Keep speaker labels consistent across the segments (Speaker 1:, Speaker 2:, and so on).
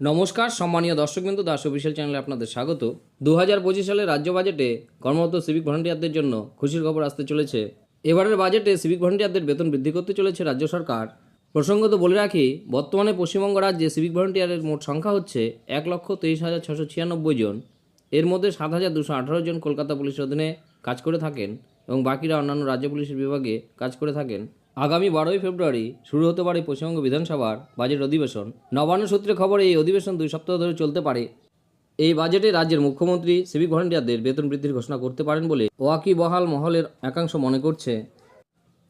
Speaker 1: নমস্কার, সম্মানীয় দর্শকবৃন্দ, দাস অফিসিয়াল চ্যানেলে আপনাদের স্বাগত। দু হাজার পঁচিশ সালে রাজ্য বাজেটে কর্মরত সিভিক ভলান্টিয়ারদের জন্য খুশির খবর আসতে চলেছে। এবারের বাজেটে সিভিক ভলান্টিয়ারদের বেতন বৃদ্ধি করতে চলেছে রাজ্য সরকার। প্রসঙ্গত বলে রাখি, বর্তমানে পশ্চিমবঙ্গ রাজ্যে সিভিক ভলান্টিয়ারের মোট সংখ্যা হচ্ছে এক লক্ষ তেইশ হাজার ছশো ছিয়ানব্বই জন। এর মধ্যে সাত হাজার দুশো আঠারো জন কলকাতা পুলিশের অধীনে কাজ করে থাকেন এবং বাকিরা অন্যান্য রাজ্য পুলিশের বিভাগে কাজ করে থাকেন। আগামী বারোই ফেব্রুয়ারি শুরু হতে পারে পশ্চিমবঙ্গ বিধানসভার বাজেট অধিবেশন। নবান্ন সূত্রে খবর, এই অধিবেশন দুই সপ্তাহ ধরে চলতে পারে। এই বাজেটে রাজ্যের মুখ্যমন্ত্রী সিভিক ভলান্টিয়ারদের বেতন বৃদ্ধির ঘোষণা করতে পারেন বলে ওয়াকি বহাল মহলের একাংশ মনে করছে।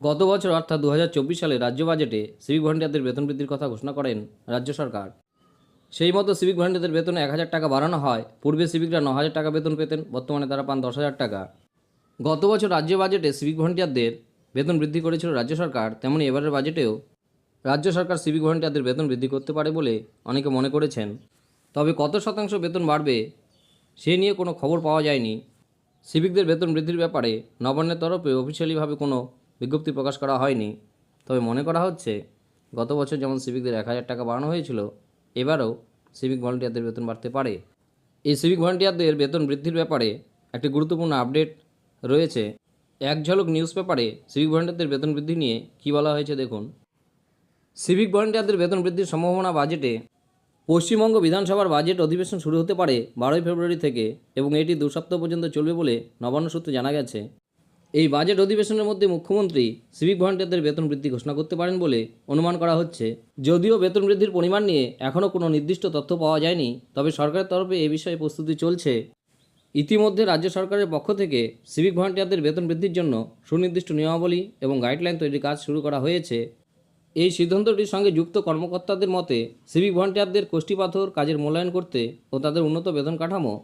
Speaker 1: গত বছর, অর্থাৎ দু হাজার চব্বিশ সালে রাজ্য বাজেটে সিভিক ভলান্টিয়ারদের বেতন বৃদ্ধির কথা ঘোষণা করেন রাজ্য সরকার। সেই মতো সিভিক ভলান্টিয়ারদের বেতন এক হাজার টাকা বাড়ানো হয়। পূর্বে সিভিকরা ন হাজার টাকা বেতন পেতেন, বর্তমানে তারা পান দশ হাজার টাকা। গত বছর রাজ্য বাজেটে সিভিক ভলান্টিয়ারদের বেতন বৃদ্ধি করেছিল রাজ্য সরকার, তেমনি এবারের বাজেটেও রাজ্য সরকার সিভিক ভলান্টিয়ারদের বেতন বৃদ্ধি করতে পারে বলে অনেকে মনে করেছেন। তবে কত শতাংশ বেতন বাড়বে সে নিয়ে কোনো খবর পাওয়া যায়নি। সিভিকদের বেতন বৃদ্ধির ব্যাপারে নবান্নের তরফে অফিসিয়ালিভাবে কোনো বিজ্ঞপ্তি প্রকাশ করা হয়নি। তবে মনে করা হচ্ছে, গত বছর যেমন সিভিকদের এক হাজার টাকা বাড়ানো হয়েছিল, এবারও সিভিক ভলান্টিয়ারদের বেতন বাড়তে পারে। এই সিভিক ভলান্টিয়ারদের বেতন বৃদ্ধির ব্যাপারে একটি গুরুত্বপূর্ণ আপডেট রয়েছে। এক ঝলক নিউজ পেপারে সিভিক ভলান্টিয়ারদের বেতন বৃদ্ধি নিয়ে কী বলা হয়েছে দেখুন। সিভিক ভলান্টিয়ারদের বেতন বৃদ্ধির সম্ভাবনা বাজেটে পশ্চিমবঙ্গ বিধানসভার বাজেট অধিবেশন শুরু হতে পারে বারোই ফেব্রুয়ারি থেকে এবং এটি দু সপ্তাহ পর্যন্ত চলবে বলে নবান্ন সূত্রে জানা গেছে। এই বাজেট অধিবেশনের মধ্যে মুখ্যমন্ত্রী সিভিক ভলান্টিয়ারদের বেতন বৃদ্ধি ঘোষণা করতে পারেন বলে অনুমান করা হচ্ছে। যদিও বেতন বৃদ্ধির পরিমাণ নিয়ে এখনও কোনো নির্দিষ্ট তথ্য পাওয়া যায়নি, তবে সরকারের তরফে এ বিষয়ে প্রস্তুতি চলছে। ইতিমধ্যে রাজ্য সরকারের পক্ষ থেকে সিভিক ভলান্টিয়ারদের বেতন বৃদ্ধির জন্য সুনির্দিষ্ট নিয়মাবলী এবং গাইডলাইন তৈরির কাজ শুরু করা হয়েছে। এই সিদ্ধান্তটির সঙ্গে যুক্ত কর্মকর্তাদের মতে সিভিক ভলান্টিয়ারদের কোষ্ঠীপাথর কাজের মূল্যায়ন করতে ও তাদের উন্নত বেতন কাঠামো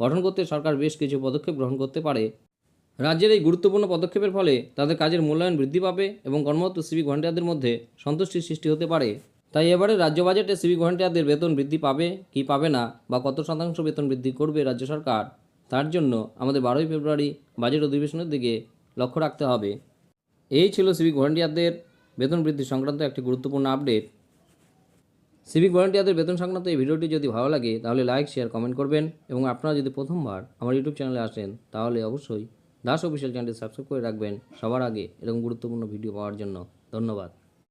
Speaker 1: গঠন করতে সরকার বেশ কিছু পদক্ষেপ গ্রহণ করতে পারে। রাজ্যের এই গুরুত্বপূর্ণ পদক্ষেপের ফলে তাদের কাজের মূল্যায়ন বৃদ্ধি পাবে এবং কর্মরত সিভিক ভলান্টিয়ারদের মধ্যে সন্তুষ্টির সৃষ্টি হতে পারে। তাই এবারে রাজ্য বাজেটে সিভিক ভলান্টিয়ারদের বেতন বৃদ্ধি পাবে কি পাবে না বা কত শতাংশ বেতন বৃদ্ধি করবে রাজ্য সরকার? তার জন্য আমাদের বারোই ফেব্রুয়ারি বাজেট অধিবেশনের দিকে লক্ষ্য রাখতে হবে। এই ছিল সিভিক ভলান্টিয়ারদের বেতন বৃদ্ধি সংক্রান্ত একটি গুরুত্বপূর্ণ আপডেট। সিভিক ভলান্টিয়ারদের বেতন সংক্রান্ত এই ভিডিওটি যদি ভালো লাগে, তাহলে লাইক, শেয়ার, কমেন্ট করবেন এবং আপনারা যদি প্রথমবার আমার ইউটিউব চ্যানেলে আসেন, তাহলে অবশ্যই দাস অফিসিয়াল চ্যানেলটি সাবস্ক্রাইব করে রাখবেন সবার আগে এরকম গুরুত্বপূর্ণ ভিডিও পাওয়ার জন্য। ধন্যবাদ।